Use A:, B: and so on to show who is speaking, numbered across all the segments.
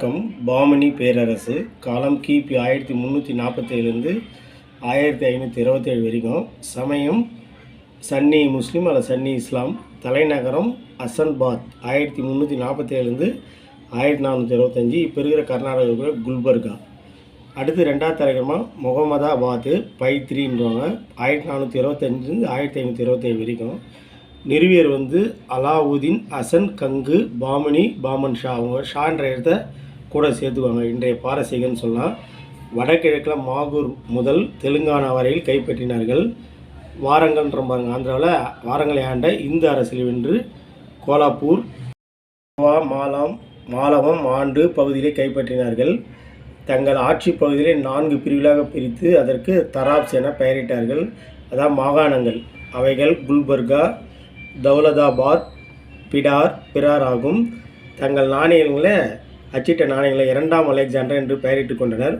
A: வணக்கம். பாமணி பேரரசு காலம் கிபி ஆயிரத்தி முந்நூற்றி நாற்பத்தேழுலேருந்து ஆயிரத்தி ஐநூற்றி இருபத்தேழு வரைக்கும் சமயம் சன்னி முஸ்லீம் அல்லது சன்னி இஸ்லாம் தலைநகரம் அசன்பாத் ஆயிரத்தி முந்நூற்றி நாற்பத்தேழுலேருந்து ஆயிரத்தி நானூற்றி இருபத்தஞ்சி. இப்போ இருக்கிற கர்நாடகாவில் குல்பர்கா. அடுத்து ரெண்டாவது தலைநகரமாக முகமதாபாத்து பைத்ரின்றவங்க ஆயிரத்தி நானூற்றி இருபத்தஞ்சிலேருந்து ஆயிரத்தி ஐநூற்றி இருபத்தேழு வரைக்கும். நிறுவியர் வந்து அலாவுதீன் அசன் கங்கு பாமணி பாமன் ஷா. அவங்க ஷான்ற இடத்த கூட சேர்த்துக்குவாங்க இன்றைய பாரசீகம்னு சொல்லலாம் வடகிழக்கில் மாகூர் முதல் தெலுங்கானா வரையில் கைப்பற்றினார்கள். வாரங்கள்ன்ற பாருங்க ஆந்திராவில் வாரங்களை ஆண்ட இந்து அரசியல் வென்று கோலாப்பூர் கோவா மாலாம் மாலவம் ஆண்டு பகுதியிலே கைப்பற்றினார்கள். தங்கள் ஆட்சி பகுதியிலே நான்கு பிரிவுகளாக பிரித்து அதற்கு தராப்ஸ் என பெயரிட்டார்கள். அதான் மாகாணங்கள். அவைகள் குல்பர்கா தௌலதாபாத் பிடார் பிரார் ஆகும். தங்கள் நாணயங்களை அச்சிட்ட நாணயங்களை இரண்டாம் அலெக்சாண்டர் என்று பெயரிட்டுக் கொண்டனர்.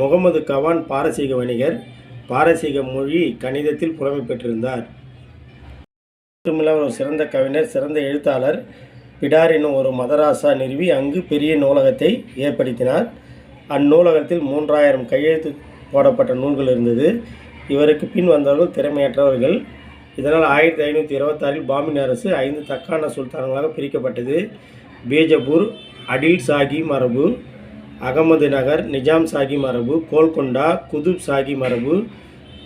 A: முகமது கவான் பாரசீக வணிகர் பாரசீக மொழி கணிதத்தில் புலமை பெற்றிருந்தார். மட்டுமில்லாமல் ஒரு சிறந்த கவிஞர் சிறந்த எழுத்தாளர் பிடார் என்னும் ஒரு மதராசா நிறுவி அங்கு பெரிய நூலகத்தை ஏற்படுத்தினார். அந்நூலகத்தில் மூன்றாயிரம் கையெழுத்து போடப்பட்ட நூல்கள் இருந்தது. இவருக்கு பின் வந்தவர்கள் திறமையற்றவர்கள். இதனால் ஆயிரத்தி ஐநூற்றி இருபத்தாறில் பாம்பின் அரசு ஐந்து தக்கான சுல்தான்களாக பிரிக்கப்பட்டது. பீஜப்பூர் அடில் சாகி மரபு அகமது நகர் நிஜாம் சாகி மரபு கோல்கொண்டா குதுப் சாகி மரபு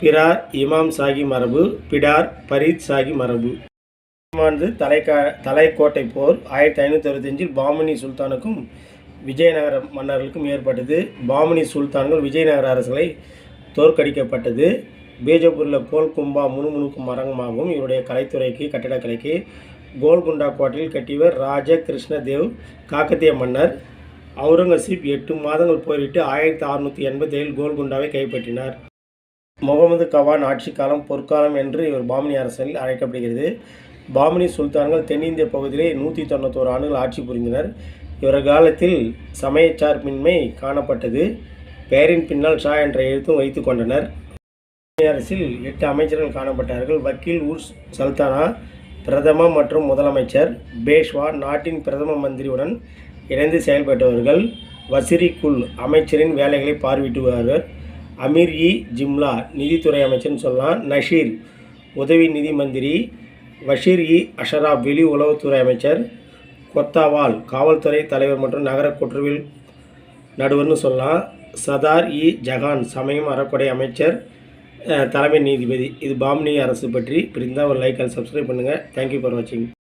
A: பிரார் இமாம் சாகி மரபு பிடார் பரீத் சாகி மரபு. ஆண்டு தலைக்கா தலைக்கோட்டை போர் ஆயிரத்தி ஐநூற்றி அறுபத்தஞ்சில் பாமினி சுல்தானுக்கும் விஜயநகர மன்னர்களுக்கும் ஏற்பட்டது. பாமினி சுல்தான்கள் விஜயநகர அரசுகளை தோற்கடிக்கப்பட்டது. பீஜப்பூரில் கோல்கும்பா முணுமுணுக்கும் மரங்கமாகவும் இவருடைய கலைத்துறைக்கு கட்டிடக்கலைக்கு கோல்குண்டா கோட்டையில் கட்டியவர் ராஜ கிருஷ்ணதேவ் காக்கத்திய மன்னர். அவுரங்கசீப் எட்டு மாதங்கள் போரிட்டு ஆயிரத்தி அறுநூற்றி எண்பத்தி ஏழில் கோல்குண்டாவை கைப்பற்றினார். முகமது கவான் ஆட்சி காலம் பொற்காலம் என்று இவர் பாமினி அரசில் அழைக்கப்படுகிறது. பாமினி சுல்தான்கள் தென்னிந்திய பகுதியிலே நூற்றி தொண்ணூத்தோரு ஆண்டுகள் ஆட்சி புரிந்தனர். இவர் காலத்தில் சமயச்சார்பின்மை காணப்பட்டது. பெயரின் பின்னால் ஷா என்ற எழுத்தும் வைத்து கொண்டனர். அரசில் எட்டு அமைச்சர்கள் காணப்பட்டார்கள். வக்கீல் உர் சல்தானா பிரதம மற்றும் முதலமைச்சர் பேஷ்வா நாட்டின் பிரதம மந்திரியுடன் இணைந்து செயல்பட்டவர்கள் வசிரி குல் அமைச்சரின் வேலைகளை பார்வையிட்டுவார்கள் அமீர் இ. ஜிம்லா நிதித்துறை அமைச்சர்னு சொல்லலாம். நஷீர் உதவி நிதி மந்திரி. வஷீர் இ. அஷராப் வெளி உளவுத்துறை அமைச்சர். கொத்தாவால் காவல்துறை தலைவர் மற்றும் நகர குற்றவியல் நடுவர்னு சொல்லலாம். சதார் இ. ஜஹான் சமயம் அறக்கொடை அமைச்சர். தலைமை நீதிபதி இது பாம்னி அரசு பற்றி பிரிந்தால் ஒரு லைக் அண்ட் சப்ஸ்கிரைப் பண்ணுங்கள் தேங்க்யூ ஃபார் வாட்சிங்